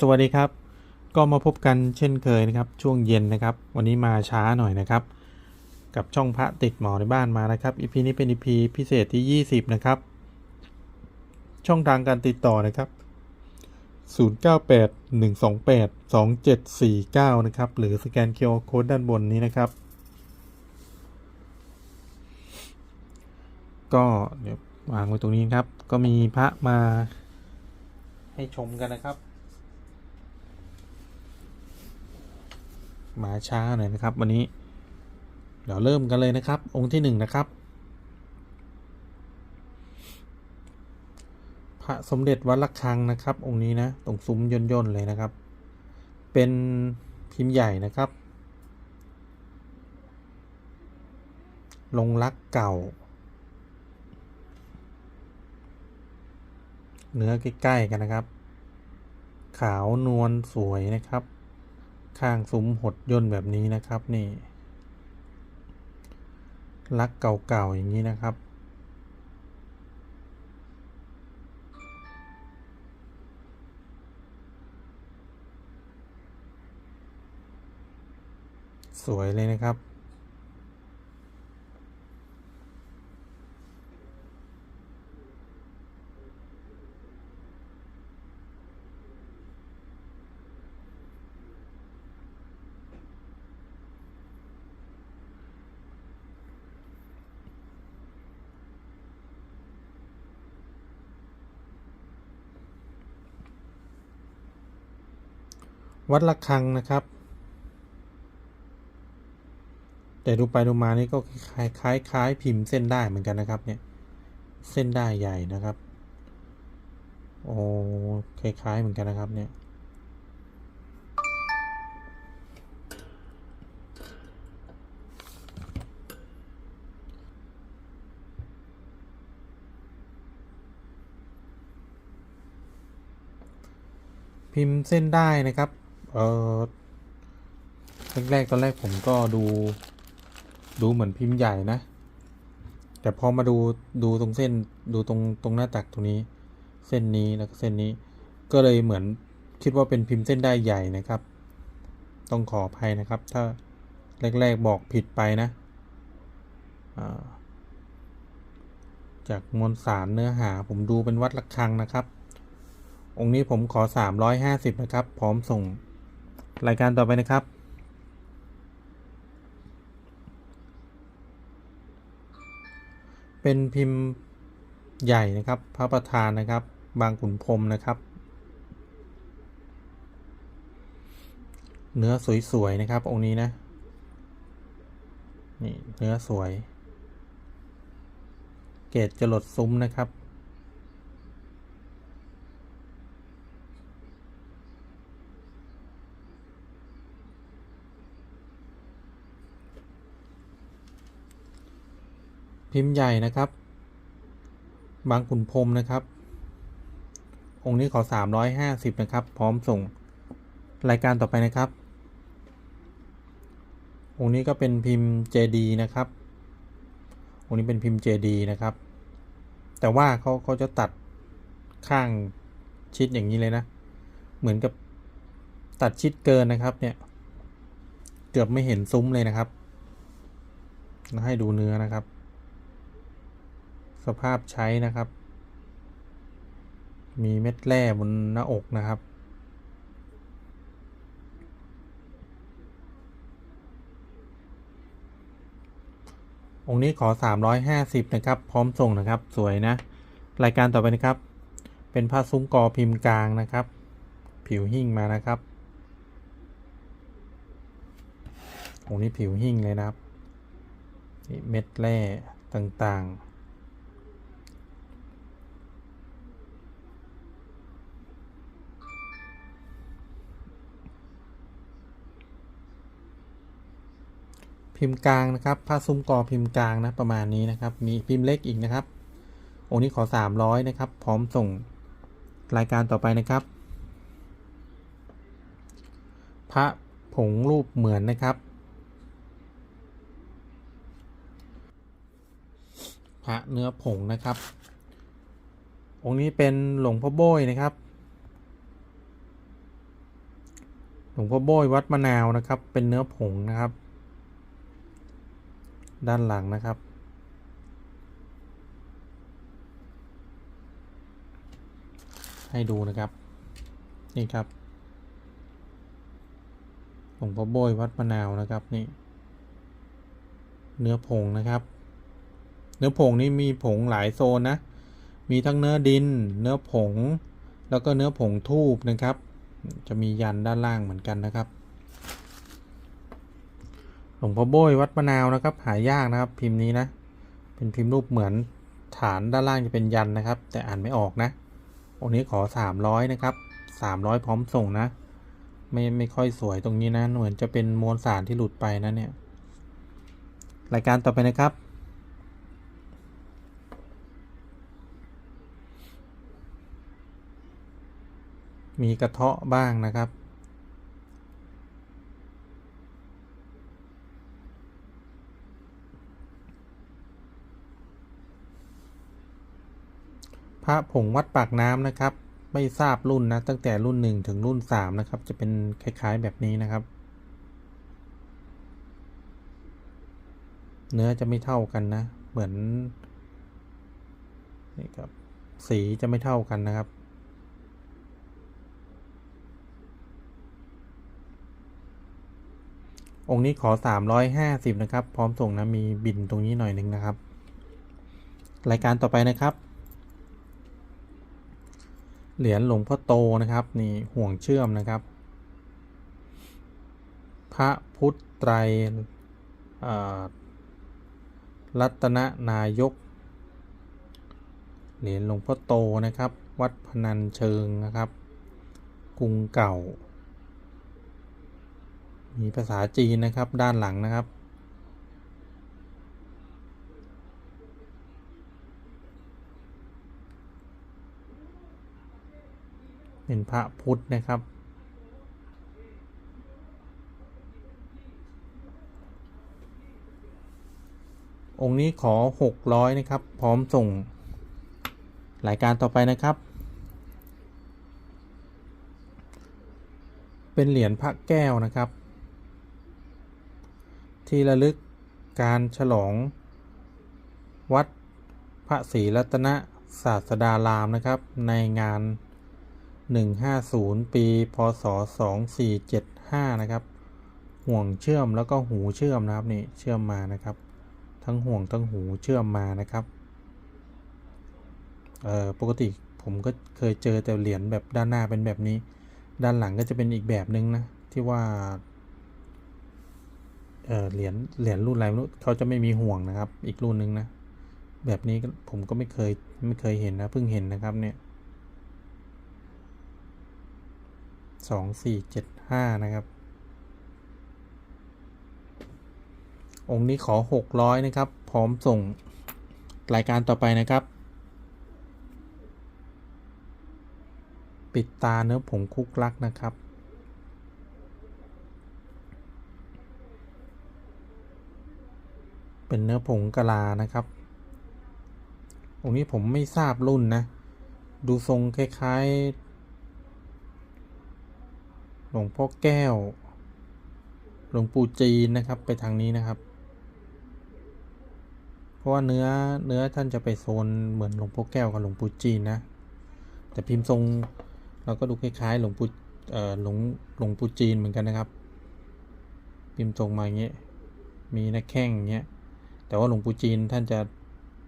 สวัสดีครับ ก็มาพบกันเช่นเคยนะครับ ช่วงเย็นนะครับ วันนี้มาช้าหน่อยนะครับ กับช่องพระติดหมอในบ้านมานะครับ EP นี้เป็น EP พิเศษที่ 20 นะครับ ช่องทางการติดต่อนะครับ 098 128 2749 นะครับ หรือสแกนเคอร์โค้ดด้านบนนี้นะครับ ก็เดี๋ยววางไว้ตรงนี้ครับ ก็มีพระมาให้ชมกันนะครับ มาช้าหน่อยนะครับ วันนี้ เดี๋ยวเริ่มกันเลยนะครับ องค์ที่หนึ่งนะครับ พระสมเด็จวัดระฆังนะครับ องค์นี้นะตรงซุ้มย่นย่นๆเลยนะครับ เป็นพิมพ์ใหญ่นะครับ ลงรักเก่า เนื้อใกล้ๆกันนะครับ ขาวนวลสวยนะครับ ข้างซุ้มหดย่นแบบนี้นะครับนี่ลักเก่าๆอย่างนี้นะครับ สวยเลยนะครับ วัดระฆังนะครับ แต่ดูไปดูมานี่ก็คล้ายคล้ายคล้ายพิมพ์เส้นได้เหมือนกันนะครับ เนี่ย เส้นได้ใหญ่นะครับ โอ้คล้ายๆเหมือนกันนะครับ เนี่ยพิมพ์เส้นได้นะครับ เออแรกๆตอนแรกผมก็ดู ดูเหมือนพิมพ์ใหญ่นะ แต่พอมาดูดูตรงเส้นดูตรงตรงหน้าตักตรงนี้ เส้นนี้แล้วก็เส้นนี้ ก็เลยเหมือนคิดว่าเป็นพิมพ์เส้นได้ใหญ่นะครับ ต้องขออภัยนะครับ ถ้าแรกๆบอกผิดไปนะจากมวลสารเนื้อหาผมดูเป็นวัดระฆังนะครับ องค์นี้ผมขอ 350 นะครับ พร้อมส่ง รายการต่อไปนะครับ เป็นพิมพ์ใหญ่นะครับ พระประธานนะครับ บางขุนพรมนะครับ เนื้อสวยๆนะครับ องค์นี้นะ นี่เนื้อสวย เกรดจรดซุ้มนะครับ พิมพ์ใหญ่นะครับ บางขุนพรมนะครับ องค์นี้ขอ 350 นะครับ พร้อมส่งรายการต่อไปนะครับ องค์นี้ก็เป็นพิมพ์ JD นะครับ องค์นี้เป็นพิมพ์ JD นะครับ แต่ว่าเขาเขาจะตัดข้างชิดอย่างนี้เลยนะ เหมือนกับตัดชิดเกินนะครับเนี่ย เกือบไม่เห็นซุ้มเลยนะครับ ให้ดูเนื้อนะครับ สภาพใช้นะครับ มีเม็ดแร่บนหน้าอกนะครับ องค์นี้ขอ 350 นะครับ พร้อมส่งนะครับ สวยนะ รายการต่อไปนะครับ เป็นผ้าซุ้มกอพิมพ์กลางนะครับ ผิวหิ่งมานะครับองค์นี้ผิวหิ่งเลยนะครับ เม็ดแร่ต่างๆ พิมพ์กลางนะครับผ้าซุ้มกอพิมพ์กลางนะประมาณนี้นะครับ มีพิมพ์เล็กอีกนะครับองค์นี้ขอ 300 นะครับ พร้อมส่งรายการต่อไปนะครับ พระผงรูปเหมือนนะครับ พระเนื้อผงนะครับ องค์นี้เป็นหลวงพ่อโบยนะครับ หลวงพ่อโบยวัดมะนาวนะครับ เป็นเนื้อผงนะครับ ด้านหลังนะครับ ให้ดูนะครับ นี่ครับหลวงพ่อโบยวัดมะนาวนะครับนี่ เนื้อผงนะครับ เนื้อผงนี่มีผงหลายโซนนะ มีทั้งเนื้อดิน เนื้อผง แล้วก็เนื้อผงทูบนะครับ จะมียันด้านล่างเหมือนกันนะครับ ลวงพ่อโบยวัดมะนาวนะครับ หายากนะครับ พิมพ์นี้นะ เป็นพิมพ์รูปเหมือนฐานด้านล่างจะเป็นยันนะครับ แต่อ่านไม่ออกนะองค์นี้ขอสามร้อยนะครับสามร้อยพร้อมส่งนะ ไม่ไม่ค่อยสวยตรงนี้นะ เหมือนจะเป็นมวลสารที่หลุดไปนะเนี่ย รายการต่อไปนะครับมีกระเทาะบ้างนะครับ พระผงวัดปากน้ำนะครับ ไม่ทราบรุ่นนะ ตั้งแต่รุ่น1ถึงรุ่น3นะครับ จะเป็นคล้ายๆแบบนี้นะครับ เนื้อจะไม่เท่ากันนะ เหมือนนี่ครับสีจะไม่เท่ากันนะครับองค์นี้ขอ 350 นะครับ พร้อมส่งนะ มีบินตรงนี้หน่อยหนึ่งนะครับ รายการต่อไปนะครับ เหรียญหลวงพ่อโตนะครับนี่ห่วงเชื่อมนะครับ พระพุทธไตรรัตนนายก เหรียญหลวงพ่อโตนะครับ วัดพนัญเชิงนะครับ กรุงเก่า มีภาษาจีนนะครับด้านหลังนะครับ เป็นพระพุทธนะครับ องค์นี้ขอ 600 นะครับ พร้อมส่งรายการต่อไปนะครับ เป็นเหรียญพระแก้วนะครับ ที่ระลึกการฉลอง วัดพระศรีรัตนศาสดารามนะครับ ในงาน 150 ปี พศ 2475 นะครับ ห่วงเชื่อมแล้วก็หูเชื่อมนะครับนี่เชื่อมมานะครับ ทั้งห่วงทั้งหูเชื่อมมานะครับเอ่อปกติผมก็เคยเจอแต่เหรียญแบบด้านหน้าเป็นแบบนี้ ด้านหลังก็จะเป็นอีกแบบนึงนะที่ว่าเออเหรียญเหรียญรุ่นอะไรไม่รู้เขาจะไม่มีห่วงนะครับ อีกรุ่นนึงนะแบบนี้ผมก็ไม่เคยไม่เคยเห็นนะเพิ่งเห็นนะครับเนี่ย สองสี่เจ็ดห้านะครับ องค์นี้ขอหกร้อยนะครับ พร้อมส่งรายการต่อไปนะครับ ปิดตาเนื้อผงคุกลักนะครับเป็นเนื้อผงกะลานะครับ องค์นี้ผมไม่ทราบรุ่นนะ ดูทรงคล้าย ๆ หลวงพ่อแก้ว หลวงปู่จีนนะครับไปทางนี้นะครับ เพราะว่าเนื้อเนื้อท่านจะไปโซนเหมือนหลวงพ่อแก้วกับหลวงปู่จีนนะ แต่พิมพ์ทรงเราก็ดูคล้ายๆ หลวงปู่เอ่อหลวงหลวงปู่จีนเหมือนกันนะครับ พิมพ์ทรงมาอย่างเงี้ยมีหน้าแข้งอย่างเงี้ยแต่ว่าหลวงปู่จีนท่านจะ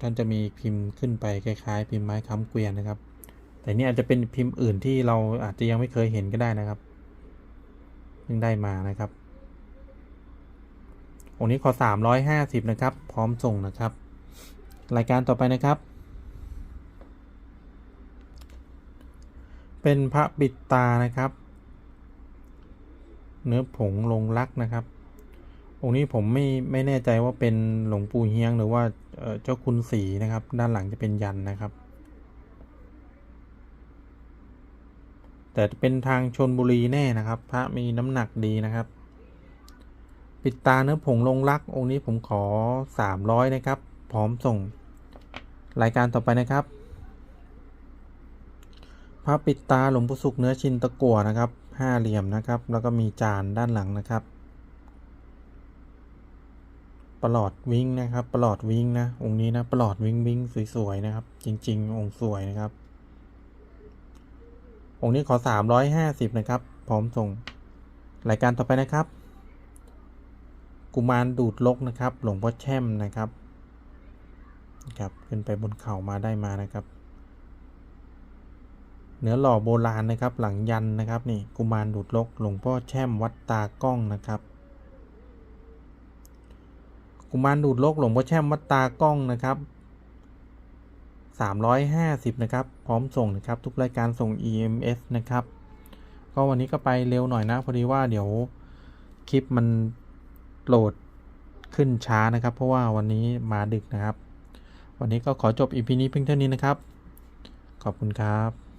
ท่านจะมีพิมพ์ขึ้นไปคล้ายๆ พิมพ์ไม้ค้ำเกวียนนะครับ แต่นี่อาจจะเป็นพิมพ์อื่นที่เราอาจจะยังไม่เคยเห็นก็ได้นะครับ พิ่งได้มานะครับองค์นี้ขอ 350 นะครับ พร้อมส่งนะครับ รายการต่อไปนะครับ เป็นพระปิดตานะครับ เนื้อผงลงรักนะครับ องค์นี้ผมไม่ไม่แน่ใจว่าเป็นหลวงปู่เฮียงหรือว่าเจ้าคุณสีนะครับ ด้านหลังจะเป็นยันนะครับ แต่เป็นทางชนบุรีแน่นะครับ พระมีน้ำหนักดีนะครับ ปิดตาเนื้อผงลงรัก องค์นี้ผมขอ 300 นะครับ พร้อมส่งรายการต่อไปนะครับ พระปิดตาหลวงปู่สุขเนื้อชินตะกั่วนะครับห้าเหลี่ยมนะครับ แล้วก็มีจานด้านหลังนะครับประหลอดวิ่งนะครับประหลอดวิ่งนะ องค์นี้นะประหลอดวิ่งวิ่งสวยๆนะครับ จริง ๆ องค์สวยนะครับ องค์นี้ขอสามร้อยห้าสิบนะครับ พร้อมส่งรายการต่อไปนะครับ กุมารดูดลกนะครับ หลวงพ่อแช่มนะครับนะครับขึ้นไปบนเขามาได้มานะครับ เนื้อหล่อโบราณนะครับ หลังยันนะครับนี่กุมารดูดลก หลวงพ่อแช่มวัดตากล้องนะครับกุมารดูดลกหลวงพ่อแช่มวัดตากล้องนะครับ สามร้อยห้าสิบนะครับ พร้อมส่งนะครับ ทุกรายการส่ง EMS นะครับ ก็วันนี้ก็ไปเร็วหน่อยนะ พอดีว่าเดี๋ยวคลิปมันโหลดขึ้นช้านะครับ เพราะว่าวันนี้มาดึกนะครับ วันนี้ก็ขอจบ EP นี้เพียงเท่านี้นะครับ ขอบคุณครับ